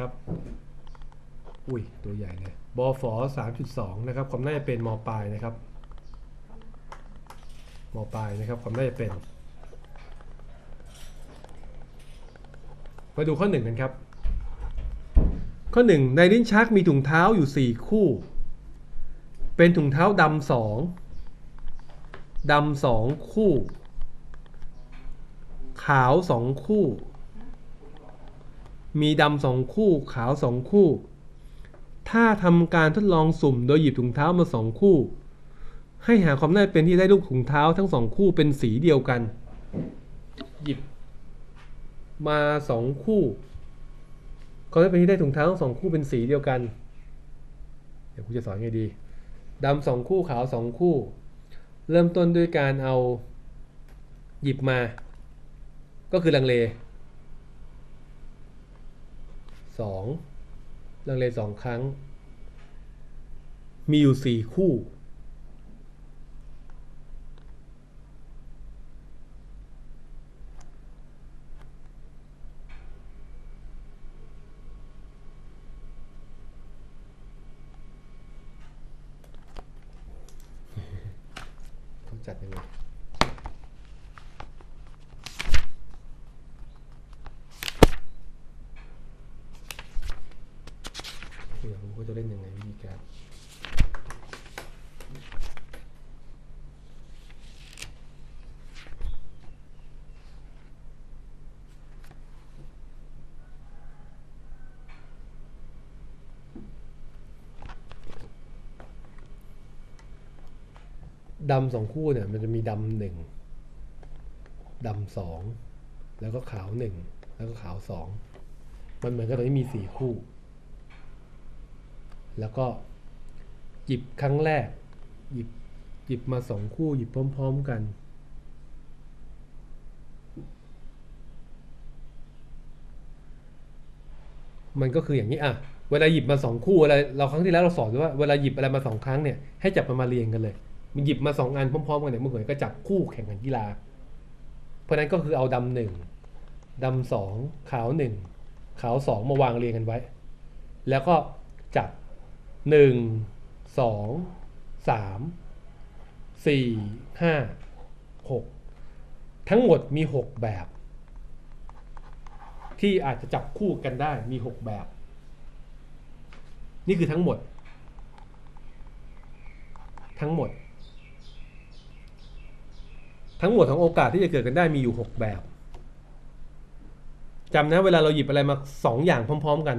ครับ อุ้ย ตัวใหญ่เลยบอฝอสามจุดสองนะครับ ความน่าจะเป็นมปลายนะครับมปลายนะครับ ความน่าจะเป็น มาดูข้อหนึ่งกันครับ ข้อหนึ่งในลิ้นชักมีถุงเท้าอยู่สี่คู่ เป็นถุงเท้าดำสองดำสองคู่ ขาวสองคู่ มีดำสองคู่ขาวสองคู่ ถ้าทำการทดลองสุ่มโดยหยิบถุงเท้ามาสองคู่ ให้หาความน่าเป็นที่ได้ลูกถุงเท้าทั้งสองคู่เป็นสีเดียวกัน หยิบ มาสองคู่ความน่าเป็นที่ได้ถุงเท้าทั้งสองคู่เป็นสีเดียวกัน เดี๋ยวครูจะสอนไงดีดำสองคู่ขาวสองคู่ เริ่มต้นด้วยการเอาหยิบมา ก็คือลังเล สองลังเลสองครั้ง มีอยู่สี่คู่เขาจัดยังไง เดี๋ยวผมก็จะเล่นยังไงวิธีการดำสองคู่เนี่ยมันจะมีดำหนึ่งดำสองแล้วก็ขาวหนึ่งแล้วก็ขาวสองมันเหมือนกับตอนนี้มีสี่คู่ แล้วก็หยิบครั้งแรก หยิบหยิบมาสองคู่หยิบพร้อม ๆ กัน มันก็คืออย่างนี้อะเวลาหยิบมาสองคู่อะไรเราครั้งที่แล้วเราสอนว่าเวลาหยิบอะไรมาสองครั้งเนี่ยให้จับมันมาเรียงกันเลยมันหยิบมาสองอันพร้อมๆกันเนี่ยมันเหมือนก็จับคู่แข่งขันกีฬา เพราะนั้นก็คือเอาดำหนึ่งดำสองขาวหนึ่งขาวสองมาวางเรียงกันไว้ แล้วก็จับ หนึ่งสองสามสี่ห้าหกทั้งหมดมีหกแบบ ที่อาจจะจับคู่กันได้มีหกแบบ นี่คือทั้งหมด ทั้งหมด ทั้งหมดของโอกาสที่จะเกิดกันได้มีอยู่หกแบบจำนะเวลาเราหยิบอะไรมาสองอย่างพร้อม ๆ กัน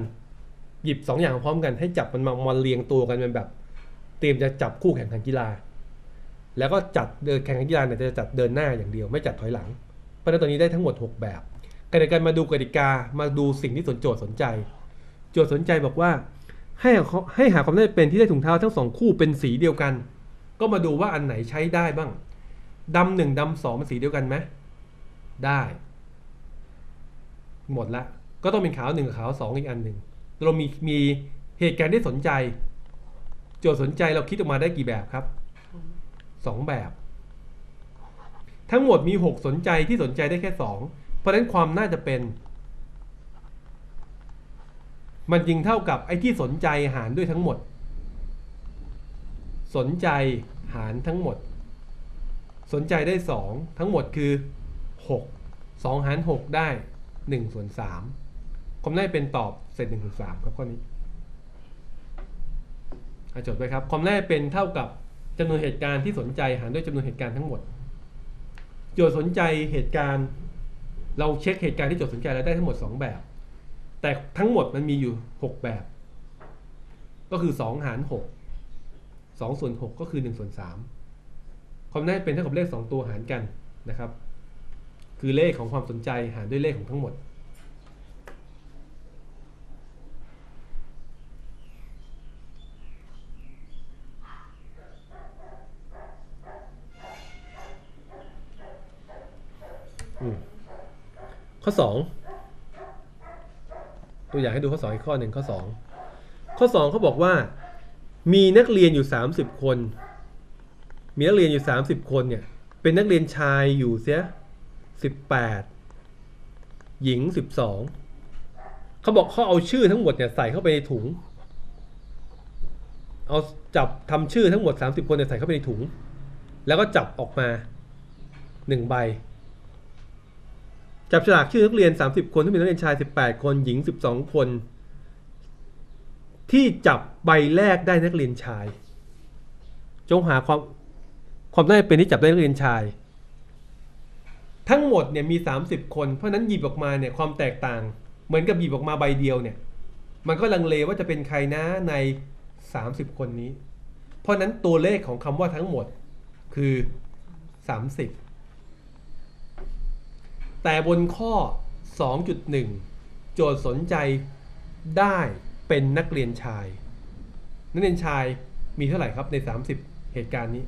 หยิบสองอย่างพร้อมกันให้จับมันมามาเรียงตัวกันเป็นแบบ เตรียมจะจับคู่แข่งขันกีฬา แล้วก็จัดเดินแข่งขันกีฬาเนี่ยจะจัดเดินหน้าอย่างเดียว ไม่จัดถอยหลัง เพราะฉะนั้นตอนนี้ได้ทั้งหมด 6 แบบการในการมาดูกติกามาดูสิ่งที่สนโจทย์สนใจ โจทย์สนใจบอกว่า ให้ให้หาความได้เป็นที่ได้ถุงเท้าทั้งสองคู่เป็นสีเดียวกัน ก็มาดูว่าอันไหนใช้ได้บ้างดำหนึ่งดำสองเป็นสีเดียวกันไหมได้ หมดละก็ต้องเป็นขาวหนึ่งกับขาวสองอีกอันหนึ่ง เรามีมีเหตุการณ์ที่สนใจ โจทย์สนใจเราคิดออกมาได้กี่แบบครับสองแบบ ทั้งหมดมีหกสนใจที่สนใจได้แค่สองเพราะฉะนั้นความน่าจะเป็น มันจึงเท่ากับไอ้ที่สนใจหารด้วยทั้งหมด สนใจหารทั้งหมด สนใจได้สองทั้งหมดคือหกสองหารหกได้หนึ่งส่วนสาม ผมได้เป็นตอบเศษหนึ่งส่วนสามครับข้อนี้อจดไว้ครับความแรกเป็นเท่ากับจำนวนเหตุการณ์ที่สนใจหารด้วยจำนวนเหตุการณ์ทั้งหมด โจทย์สนใจเหตุการณ์ เราเช็คเหตุการณ์ที่โจทย์สนใจเราได้ทั้งหมดสองแบบ แต่ทั้งหมดมันมีอยู่หกแบบ ก็คือสองหารหกสองส่วนหกก็คือหนึ่งส่วนสามความแรกเป็นเท่ากับเลขสองตัวหารกันนะครับ คือเลขของความสนใจหารด้วยเลขของทั้งหมด ข้อสองตัวอย่างให้ดูข้อสองอีกข้อหนึ่งข้อสองข้อสองเขาบอกว่า มีนักเรียนอยู่สามสิบคน มีนักเรียนอยู่สามสิบคนเนี่ย เป็นนักเรียนชายอยู่เสียสิบแปดหญิงสิบสองเขาบอกเขาเอาชื่อทั้งหมดเนี่ยใส่เข้าไปในถุง เอาจับทำชื่อทั้งหมด30คนเนี่ยใส่เข้าไปในถุง แล้วก็จับออกมาหนึ่งใบ จับฉลากชื่อนักเรียน 30 คนที่เป็นนักเรียนชาย 18 คนหญิง 12 คน ที่จับใบแรกได้นักเรียนชาย จงหาความความได้เป็นที่จับได้นักเรียนชาย ทั้งหมดเนี่ยมี 30 คน เพราะนั้นหยิบออกมาเนี่ยความแตกต่าง เหมือนกับหยิบออกมาใบเดียวเนี่ยมันก็ลังเลว่าจะเป็นใครนะใน 30 คนนี้ เพราะฉะนั้นตัวเลขของคำว่าทั้งหมดคือ 30 แต่บนข้อ 2.1 โจทย์สนใจได้เป็นนักเรียนชาย นักเรียนชายมีเท่าไหร่ครับใน 30 เหตุการณ์นี้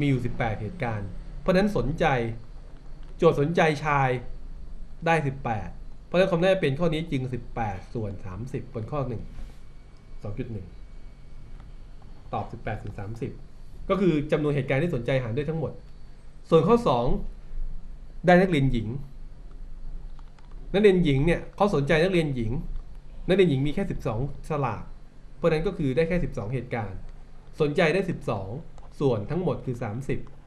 มีอยู่ 18 เหตุการณ์ เพราะฉะนั้นสนใจโจทย์สนใจชายได้ 18 เพราะฉะนั้นคำได้เป็นข้อนี้จึง18 ส่วน 30 บนข้อ 1 2.1 ตอบ 18ส่วน30 ก็คือจำนวนเหตุการณ์ที่สนใจหารด้วยทั้งหมด ส่วนข้อ 2 ได้นักเรียนหญิง นักเรียนหญิงเนี่ยเขาสนใจนักเรียนหญิง นักเรียนหญิงมีแค่ 12 สลาก เพราะนั้นก็คือได้แค่ 12 เหตุการณ์ สนใจได้ 12 ส่วนทั้งหมดคือ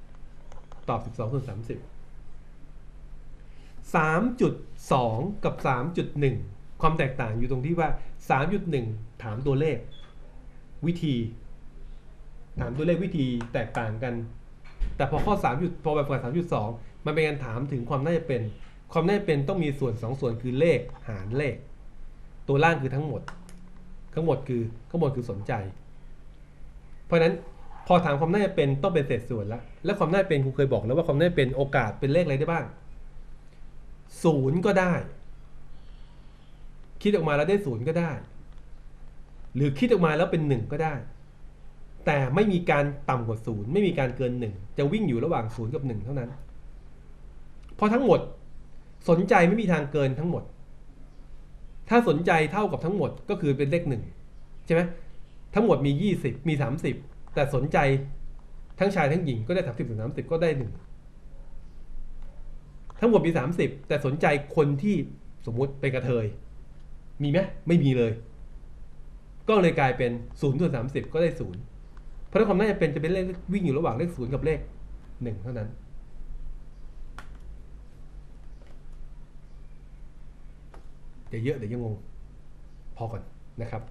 30 ตอบ 12 ส่วน 30 3.2 กับ 3.1 ความแตกต่างอยู่ตรงที่ว่า 3.1 ถามตัวเลข วิธี ถามตัวเลขวิธีแตกต่างกัน แต่พอข้อ3จุดพอแบบกับ3.2 มันเป็นการถามถึงความน่าจะเป็น ความน่าเป็นต้องมีส่วน 2 ส่วนคือเลขหารเลข ตัวล่างคือทั้งหมด ทั้งหมดคือข้างบนคือสนใจ เพราะนั้นพอถามความน่าจะเป็นต้องเป็นเศษส่วนแล้วและความน่าเป็นครูเคยบอกแล้วว่าความน่าเป็นโอกาสเป็นเลขอะไรได้บ้างศูนย์ก็ได้ คิดออกมาแล้วได้ศูนย์ก็ได้ หรือคิดออกมาแล้วเป็นหนึ่งก็ได้ แต่ไม่มีการต่ำกว่าศูนย์ไม่มีการเกินหนึ่งจะวิ่งอยู่ระหว่างศูนย์กับหนึ่งเท่านั้น เพราะทั้งหมด สนใจไม่มีทางเกินทั้งหมด ถ้าสนใจเท่ากับทั้งหมดก็คือเป็นเลขหนึ่งใช่ไหมทั้งหมดมียี่สิบมีสามสิบแต่สนใจทั้งชายทั้งหญิงก็ได้สามสิบถึงสามสิบก็ได้หนึ่งทั้งหมดมี 30 แต่สนใจคนที่สมมุติเป็นกระเทย มีไหมไม่มีเลย ก็เลยกลายเป็น0ส่วน30ก็ได้ 0 เพราะนั้นความน่าจะเป็นจะเป็นเลขวิ่งอยู่ระหว่างเลข 0 กับเลข 1 เท่านั้น จะเยอะเดี๋ยวยังงง พอก่อนนะครับ